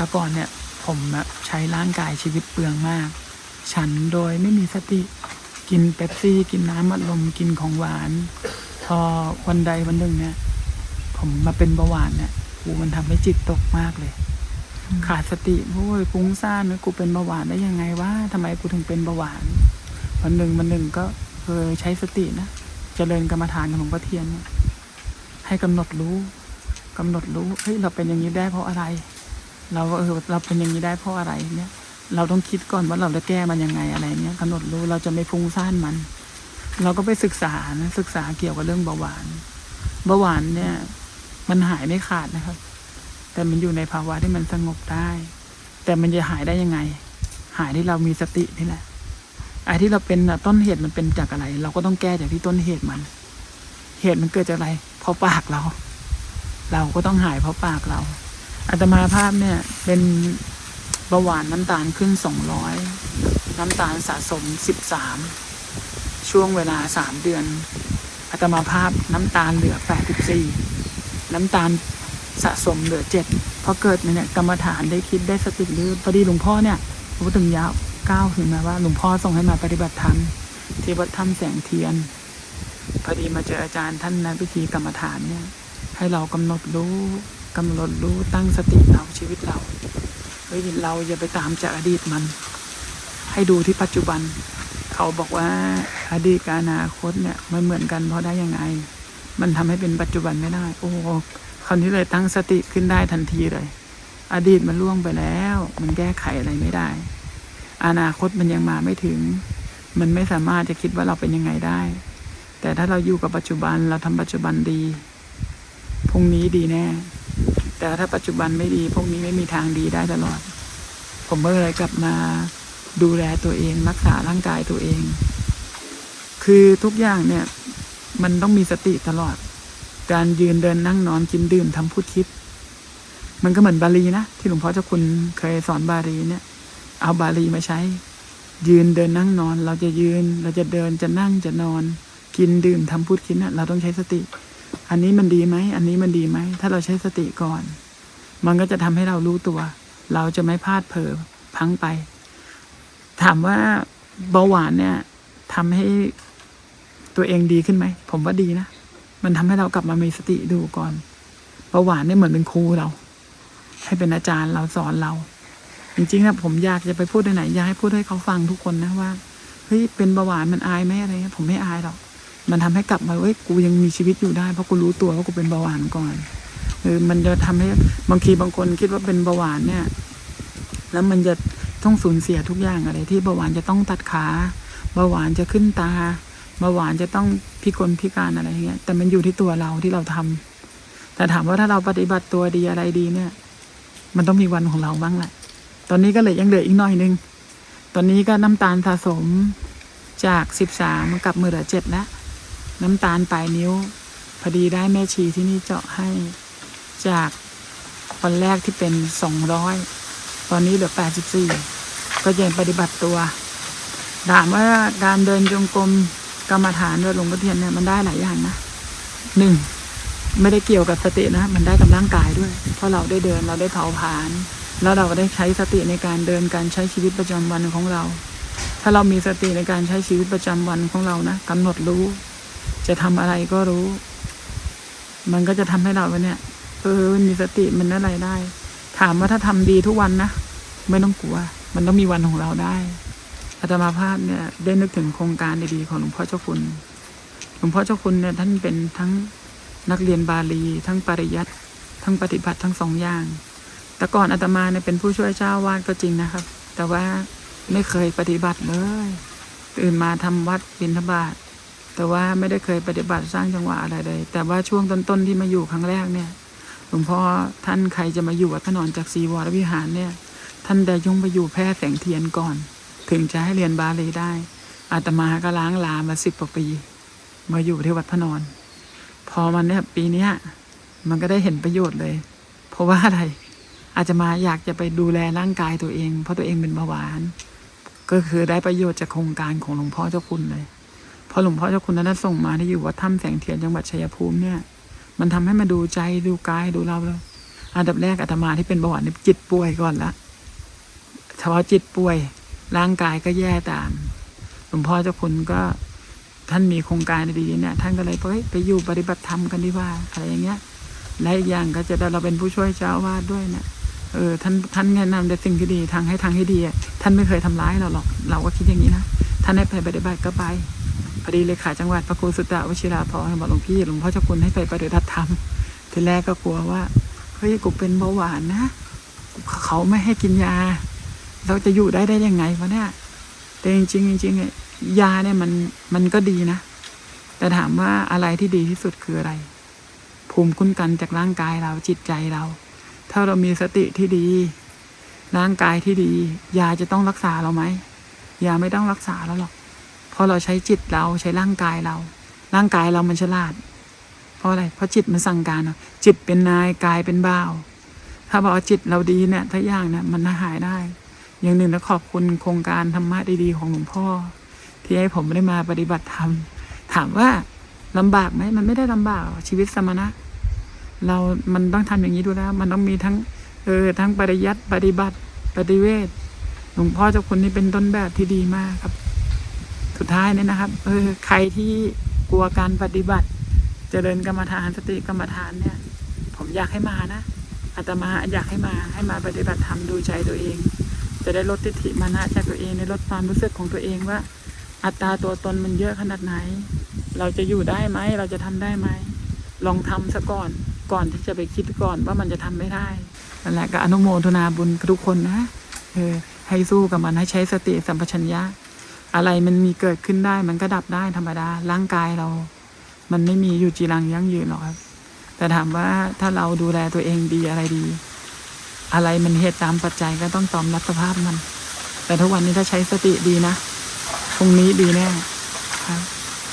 แต่ก่อนเนี่ยผมแบบใช้ร่างกายชีวิตเปลืองมาก ฉันโดยไม่มีสติ กินเป๊ปซี่ กินน้ำอัดลมกินของหวาน พอวันใดวันหนึ่งเนี่ย ผมมาเป็นเบาหวานเนี่ยกูมันทำให้จิตตกมากเลย ขาดสติโอ้ยฟุ้งซ่านกูเป็นเบาหวานได้ยังไงวะทำไมกูถึงเป็นเบาหวาน วันหนึ่งวันหนึ่งก็เออใช้สตินะเจริญกรรมฐานของหลวงพ่อเทียน ให้กำหนดรู้กำหนดรู้เฮ้ยเราเป็นอย่างนี้ได้เพราะอะไร เราเออเราเป็นอย่างนี้ได้เพราะอะไรเนี่ยเราต้องคิดก่อนว่าเราจะแก้มันยังไงอะไรเนี่ยกำหนดรู้เราจะไม่ฟุ้งซ่านมัน เราก็ไปศึกษานะศึกษาเกี่ยวกับเรื่องเบาหวานเบาหวานเนี่ย มันหายไม่ขาดนะครับ แต่มันอยู่ในภาวะที่มันสงบได้ แต่มันจะหายได้ยังไง หายที่เรามีสตินี่แหละไอ้ที่เราเป็นต้นเหตุมันเป็นจากอะไร เราก็ต้องแก้จากที่ต้นเหตุมัน เหตุมันเกิดจากอะไร เพราะปากเรา เราก็ต้องหายเพราะปากเรา อาตมาภาพเนี่ย เป็นเบาหวานน้ำตาลขึ้นสองร้อยน้ำตาลสะสมสิบสามช่วงเวลาสามเดือนอาตมาภาพน้ำตาลเหลือแปดสิบสี่น้ำตาลสะสมเหลือเจ็ดพอเกิดเนี่ยกรรมฐานได้คิดได้สติหรือพอดีหลวงพ่อเนี่ยพูดถึงยาวก้าวถึงมาว่าหลวงพ่อส่งให้มาปฏิบัติธรรมที่วัดถ้ำแสงเทียน พอดีมาเจออาจารย์ท่านนพิธีกรรมฐานเนี่ย ให้เรากำหนดรู้ กำหนดรู้ตั้งสติเราชีวิตเราเฮ้ยเราอย่าไปตามจากอดีตมัน ให้ดูที่ปัจจุบัน เขาบอกว่าอดีตกับอนาคตเนี่ยมันเหมือนกันเพราะได้ยังไง มันทำให้เป็นปัจจุบันไม่ได้ โอ้คราวนี้เลยตั้งสติขึ้นได้ทันทีเลย อดีตมันล่วงไปแล้ว มันแก้ไขอะไรไม่ได้ อนาคตมันยังมาไม่ถึง มันไม่สามารถจะคิดว่าเราเป็นยังไงได้ แต่ถ้าเราอยู่กับปัจจุบันเราทำปัจจุบันดีพรุ่งนี้ดีแน่ แต่ถ้าปัจจุบันไม่ดีพรุ่งนี้ไม่มีทางดีได้ตลอด ผมก็เลยกลับมาดูแลตัวเอง รักษาร่างกายตัวเอง คือทุกอย่างเนี่ย มันต้องมีสติตลอด การยืนเดินนั่งนอนกินดื่มทำพูดคิด มันก็เหมือนบาลีนะที่หลวงพ่อเจ้าคุณเคยสอนบาลีเนี่ย เอาบาลีมาใช้ ยืนเดินนั่งนอน เราจะยืน เราจะเดินจะนั่งจะนอน กินดื่มทำพูดคิดน่ะเราต้องใช้สติ อันนี้มันดีไหม อันนี้มันดีไหม ถ้าเราใช้สติก่อน มันก็จะทำให้เรารู้ตัว เราจะไม่พลาดเผลอพังไป ถามว่าเบาหวานเนี่ยทำให้ตัวเองดีขึ้นไหม ผมว่าดีนะ มันทำให้เรากลับมามีสติดูก่อนเบาหวานเนี่ยเหมือนเป็นครูเรา ให้เป็นอาจารย์เราสอนเรา จริงๆนะผมอยากจะไปพูดที่ไหนอยากให้พูดให้เขาฟังทุกคนนะว่าเฮ้ยเป็นเบาหวานมันอายไหมอะไรเงี้ยผมไม่อายหรอก มันทำให้กลับมาเว้ยกูยังมีชีวิตอยู่ได้เพราะกูรู้ตัวว่ากูเป็นเบาหวานก่อนเออมันจะทำให้บางทีบางคนคิดว่าเป็นเบาหวานเนี่ย แล้วมันจะต้องสูญเสียทุกอย่างอะไร ที่เบาหวานจะต้องตัดขาเบาหวานจะขึ้นตาเบาหวานจะต้องพิกลพิการอะไรเงี้ย แต่มันอยู่ที่ตัวเราที่เราทำแต่ถามว่าถ้าเราปฏิบัติตัวดีอะไรดีเนี่ย มันต้องมีวันของเราบ้างแหละ ตอนนี้ก็เลือยังเหลืออีกหน่อยนึง ตอนนี้ก็น้ำตาลสะสมจากสิบสามกลับมือเหลือเจ็ดแล้ว น้ำตาลปลายนิ้ว พอดีได้แม่ชีที่นี่เจาะให้จากวันแรกที่เป็นสองร้อยตอนนี้เหลือแปดสิบสี่ก็ยังปฏิบัติตัวถามว่าการเดินจงกรมกรรมฐานโดยหลวงพ่อเทียนเนี่ยมันได้หลายอย่างนะหนึ่งไม่ได้เกี่ยวกับสตินะมันได้กับร่างกายด้วย เพราะเราได้เดินเราได้เผาผลาญแล้วเราก็ได้ใช้สติในการเดินการใช้ชีวิตประจำวันของเรา ถ้าเรามีสติในการใช้ชีวิตประจำวันของเรานะกำหนดรู้ จะทำอะไรก็รู้ มันก็จะทำให้เราเนี่ย เออมีสติมันอะไรได้ ถามว่าถ้าทำดีทุกวันนะไม่ต้องกลัว มันต้องมีวันของเราได้อาตมาภาพเนี่ยได้นึกถึงโครงการดีๆของหลวงพ่อเจ้าคุณ หลวงพ่อเจ้าคุณเนี่ยท่านเป็นทั้งนักเรียนบาลี ทั้งปริยัติทั้งปฏิบัติทั้งสองอย่าง แต่ก่อนอาตมาเนี่ยเป็นผู้ช่วยเจ้าวาดก็จริงนะครับ แต่ว่าไม่เคยปฏิบัติเลย ตื่นมาทำวัดบิณฑบาต แต่ว่าไม่ได้เคยปฏิบัติสร้างจังหวะอะไรเลย แต่ว่าช่วงต้นๆที่มาอยู่ครั้งแรกเนี่ย หลวงพ่อท่านใครจะมาอยู่วัดพระนอนจากศรีวรวิหารเนี่ย ท่านได้ยงไปอยู่แพร่แสงเทียนก่อน ถึงจะให้เรียนบาลีได้ อาตมาก็ล้างลามาสิบกว่าปี มาอยู่ที่วัดพระนอน พอมันเนี่ยปีเนี้ยมันก็ได้เห็นประโยชน์เลย เพราะว่าอะไรอาจจะมาอยากจะไปดูแลร่างกายตัวเอง เพราะตัวเองเป็นเบาหวาน ก็คือได้ประโยชน์จากโครงการของหลวงพ่อเจ้าคุณเลย พอหลวงพ่อเจ้าคุณนั้นส่งมาที่อยู่วัดถ้ำแสงเทียนจังหวัดชัยภูมิเนี่ย มันทำให้มาดูใจดูกายดูเราเลยอันดับแรกอาตมาที่เป็นเบาหวานนี่จิตป่วยก่อนละเฉพาะจิตป่วย ร่างกายก็แย่ตาม หลวงพ่อเจ้าคุณก็ท่านมีโครงการดีๆเนี่ย ท่านก็เลยบอกเฮ้ยไปอยู่ปฏิบัติธรรมกันดีว่าอะไรอย่างเงี้ยและอีกอย่างก็จะได้เราเป็นผู้ช่วยเจ้าวาสด้วยเนี่ยเออท่านท่านแนะนำแต่สิ่งที่ดีทางให้ทางที่ดีอะท่านไม่เคยทำร้ายเราหรอก เราก็คิดอย่างนี้นะท่านให้ไปปฏิบัติก็ไป พอดีเลขาจังหวัดพระครูสุตตะวชิราพรบอกหลวงพี่หลวงพ่อเจ้าคุณให้ไปปฏิบัติธรรมทีแรกก็กลัวว่าเฮ้ยกูเป็นเบาหวานนะเขาไม่ให้กินยา เราจะอยู่ได้ได้ยังไงวะเนี่ยแต่จริงจริงยาเนี่ยมันมันก็ดีนะ แต่ถามว่าอะไรที่ดีที่สุดคืออะไร ภูมิคุ้มกันจากร่างกายเราจิตใจเรา ถ้าเรามีสติที่ดี ร่างกายที่ดี ยาจะต้องรักษาเราไหมยาไม่ต้องรักษาเราหรอก ราะเราใช้จิตเราใช้ร่างกายเรา ร่างกายเรามันฉลาด เพราะอะไร เพราะจิตมันสั่งการเราจิตเป็นนายกายเป็นบ่าว ถ้าบอกจิตเราดีเนี่ยถ้าอย่างเนี่ยมันหายได้ อย่างหนึ่งแล้วขอบคุณโครงการธรรมะดีๆของหลวงพ่อ ที่ให้ผมได้มาปฏิบัติธรรม ถามว่าลำบากไหมมันไม่ได้ลำบากชีวิตสมณะ เรา มันต้องทำอย่างนี้ดูแล้ว มันต้องมีทั้งเออทั้งปริยัติปฏิบัติปฏิเวทหลวงพ่อเจ้าคุณนี่เป็นต้นแบบที่ดีมากครับ สุดท้ายเนี่ยนะครับเออใครที่กลัวการปฏิบัติ เจริญกรรมฐานสติกรรมฐานเนี่ย ผมอยากให้มานะอาตมาอยากให้มาให้มาปฏิบัติธรรมดูใจตัวเอง จะได้ลดทิฏฐิมานะจากตัวเองในลดความรู้สึกของตัวเองว่า อัตราตัวตนมันเยอะขนาดไหน เราจะอยู่ได้ไหมเราจะทำได้ไหมลองทำซะก่อนก่อนที่จะไปคิดก่อนว่ามันจะทำไม่ได้นั่นแหละก็อนุโมทนาบุญทุกคนนะเออให้สู้กับมันให้ใช้สติสัมปชัญญะ อะไรมันมีเกิดขึ้นได้ มันก็ดับได้ธรรมดา ร่างกายเรา มันไม่มีอยู่จีรังยั่งยืนหรอกครับ แต่ถามว่าถ้าเราดูแลตัวเองดีอะไรดี อะไรมันเหตุตามปัจจัยก็ต้องตอมรับสภาพมัน แต่ทุกวันนี้ถ้าใช้สติดีนะพรุ่งนี้ดีแน่ครับ